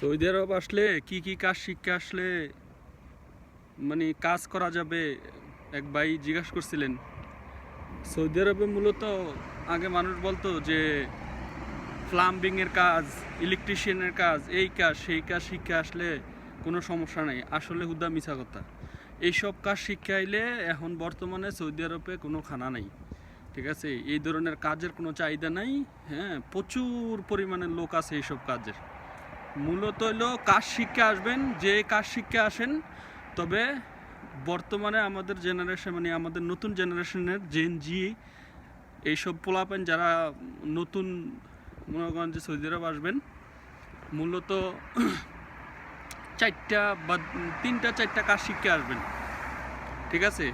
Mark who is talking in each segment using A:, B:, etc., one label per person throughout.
A: Saudi আরব আসলে কি কি কাজ শিখে আসলে মানে কাজ করা যাবে? এক ভাই জিজ্ঞাসা করছিলেন। সৌদি আরবে মূলত আগে মানুষ বলতো যে প্লাম্বিংয়ের কাজ ইলেকট্রিশিয়ানের কাজ, এই কাজ, সেই কাজ শিখে আসলে কোনো সমস্যা নাই। আসলে হুদা মিছা কথা। এইসব কাজ শিখে আইলে এখন বর্তমানে সৌদি আরবে কোনো খানা নাই। ঠিক আছে? এই ধরনের কাজের কোনো চাহিদা নাই। হ্যাঁ প্রচুর পরিমাণে লোক আছে এইসব কাজের। মূলত হলো কাজ শিখে আসবেন, যে কাজ শিখে আসেন। তবে বর্তমানে আমাদের জেনারেশন মানে আমাদের নতুন জেনারেশনের জেন জি এইসব পোলাপেন যারা নতুন মনে করেন যে সৌদি আরব আসবেন, মূলত চারটা বা তিনটা চারটা কাজ শিখে আসবেন। ঠিক আছে?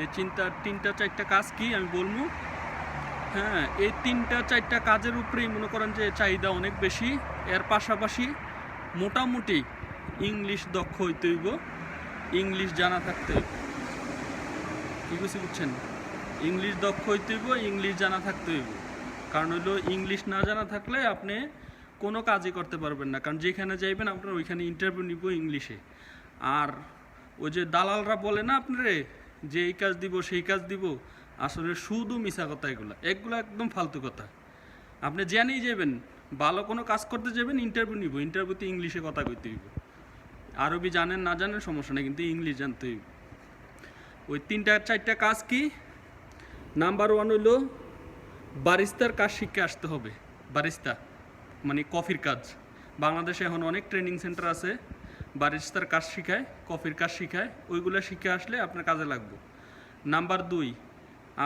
A: এই চিন্তা তিনটা চারটা কাজ কি আমি বলব? হ্যাঁ এই তিনটা, চারটা কাজের উপরেই মনে করেন যে চাহিদা অনেক বেশি। এর পাশাপাশি মোটামুটি ইংলিশ দক্ষ হইতে হইব। ইংলিশ জানা থাকতে হইব। কি বুঝি বুঝছেন? ইংলিশ দক্ষ হইতে হইব, ইংলিশ জানা থাকতে হইব। কারণ হইল, ইংলিশ না জানা থাকলে আপনি কোনো কাজই করতে পারবেন না। কারণ যেখানে যাইবেন, আপনার ওইখানে ইন্টারভিউ নিব ইংলিশে। আর ওই যে দালালরা বলে না আপনারে, যে এই কাজ দিব, সেই কাজ দিব আসলে শুধু মিশা কথা এগুলো। এগুলো একদম ফালতু কথা। আপনি জেনেই যাবেন, ভালো কোনো কাজ করতে যাবেন ইন্টারভিউ নিব। ইন্টারভিউতে ইংলিশে কথা কইতে হইব। আরবি জানেন, না জানেন সমস্যা নেই, কিন্তু ইংলিশ জানতে হইব। ওই তিনটা, চারটা কাজ কি? নাম্বার ওয়ান হইল বারিস্তার কাজ শিখে আসতে হবে। বারিস্তা মানে কফির কাজ। বাংলাদেশে এখন অনেক ট্রেনিং সেন্টার আছে। বারিস্তার কাজ শিখায়, কফির কাজ শিখায়। ওইগুলো শিখে আসলে আপনার কাজে লাগবে। নাম্বার দুই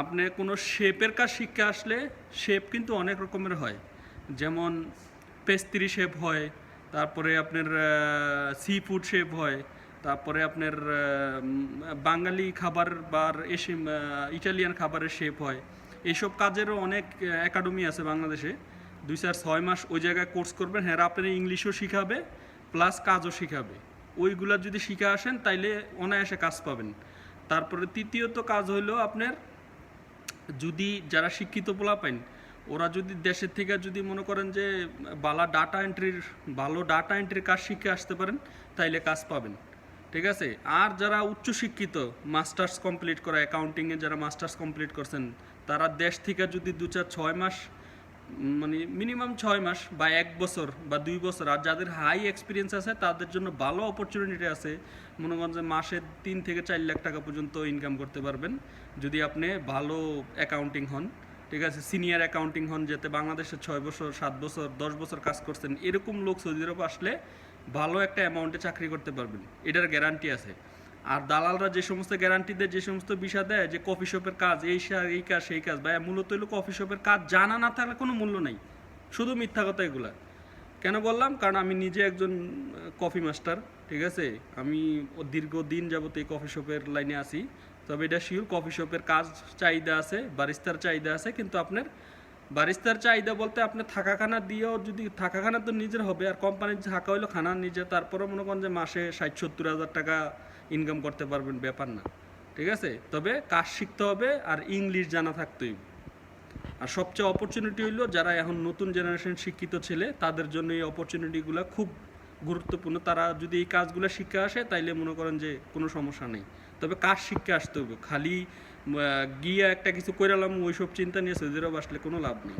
A: আপনি কোনো শেপের কাজ শিখে আসলে শেপ কিন্তু অনেক রকমের হয়। যেমন পেস্ত্রি শেপ হয়, তারপরে আপনার সি ফুড শেপ হয়, তারপরে আপনার বাঙালি খাবার বা এসে ইটালিয়ান খাবারের শেপ হয়। এইসব কাজেরও অনেক একাডেমি আছে বাংলাদেশে। দুই চার ছয় মাস ওই জায়গায় কোর্স করবেন হ্যাঁ আপনার ইংলিশও শিখাবে, প্লাস কাজও শিখাবে। ওইগুলা যদি শিখে আসেন, তাইলে অনায়াসে কাজ পাবেন। তারপরে তৃতীয়ত কাজ হইল আপনার যদি যারা শিক্ষিত পোলা পাইন ওরা যদি দেশের থেকে যদি মনে করেন যে বালা ডাটা এন্ট্রির ভালো ডাটা এন্ট্রির কাজ শিখে আসতে পারেন, তাইলে কাজ পাবেন। ঠিক আছে? আর যারা উচ্চ শিক্ষিত মাস্টার্স কমপ্লিট করা অ্যাকাউন্টিংয়ে যারা মাস্টার্স কমপ্লিট করছেন, তারা দেশ থেকে যদি দু চার ছয় মাস মানে মিনিমাম ছয় মাস বা এক বছর বা দুই বছর। আর যাদের হাই এক্সপিরিয়েন্স আছে, তাদের জন্য ভালো অপরচুনিটি আছে। মনে করেন যে মাসে তিন থেকে চার লাখ টাকা পর্যন্ত ইনকাম করতে পারবেন। যদি আপনি ভালো অ্যাকাউন্টিং হন, ঠিক আছে? সিনিয়র অ্যাকাউন্টিং হন, যেতে বাংলাদেশে ছয় বছর, সাত বছর, দশ বছর কাজ করছেন, এরকম লোক সৌদি আরব আসলে ভালো একটা অ্যামাউন্টে চাকরি করতে পারবেন। এটার গ্যারান্টি আছে। আর দালালরা যে সমস্ত গ্যারান্টি দেয়, যে সমস্ত বিষয় দেয়, যে কফি শপের কাজ, এই সা- এই কাজ, সেই কাজ ভাই মূলত হলো কফি শপের কাজ, জানা না থাকলে কোনো মূল্য নাই। শুধু মিথ্যা কথা এগুলা। কেন বললাম? কারণ আমি নিজে একজন কফি মাস্টার ঠিক আছে? আমি ও দীর্ঘদিন যাবত এই কফি শপের লাইনে আছি। তবে এটা শিওর কফি শপের কাজ চাহিদা আছে বারিস্তার চাহিদা আছে, কিন্তু আপনার বারিস্তার চাহিদা বলতে আপনার থাকা খানা দিয়েও যদি থাকা খানা তো নিজের হবে, আর কোম্পানির থাকা হইল খানা নিজে তারপরে মনে করেন যে মাসে ষাট সত্তর হাজার টাকা ইনকাম করতে পারবেন ব্যাপার না, ঠিক আছে? তবে কাজ শিখতে হবে আর ইংলিশ জানা থাকতেই আর সবচেয়ে অপরচুনিটি হইল যারা এখন নতুন জেনারেশন শিক্ষিত ছেলে, তাদের জন্য এই অপরচুনিটিগুলো খুব গুরুত্বপূর্ণ। তারা যদি এই কাজগুলো শিখে আসে, তাইলে মনে করেন যে কোনো সমস্যা নেই। তবে কাজ শিখে আসতে হবে। খালি গিয়ে একটা কিছু করে ওইসব চিন্তা নিয়ে সৌদি আসলে কোনো লাভ নেই।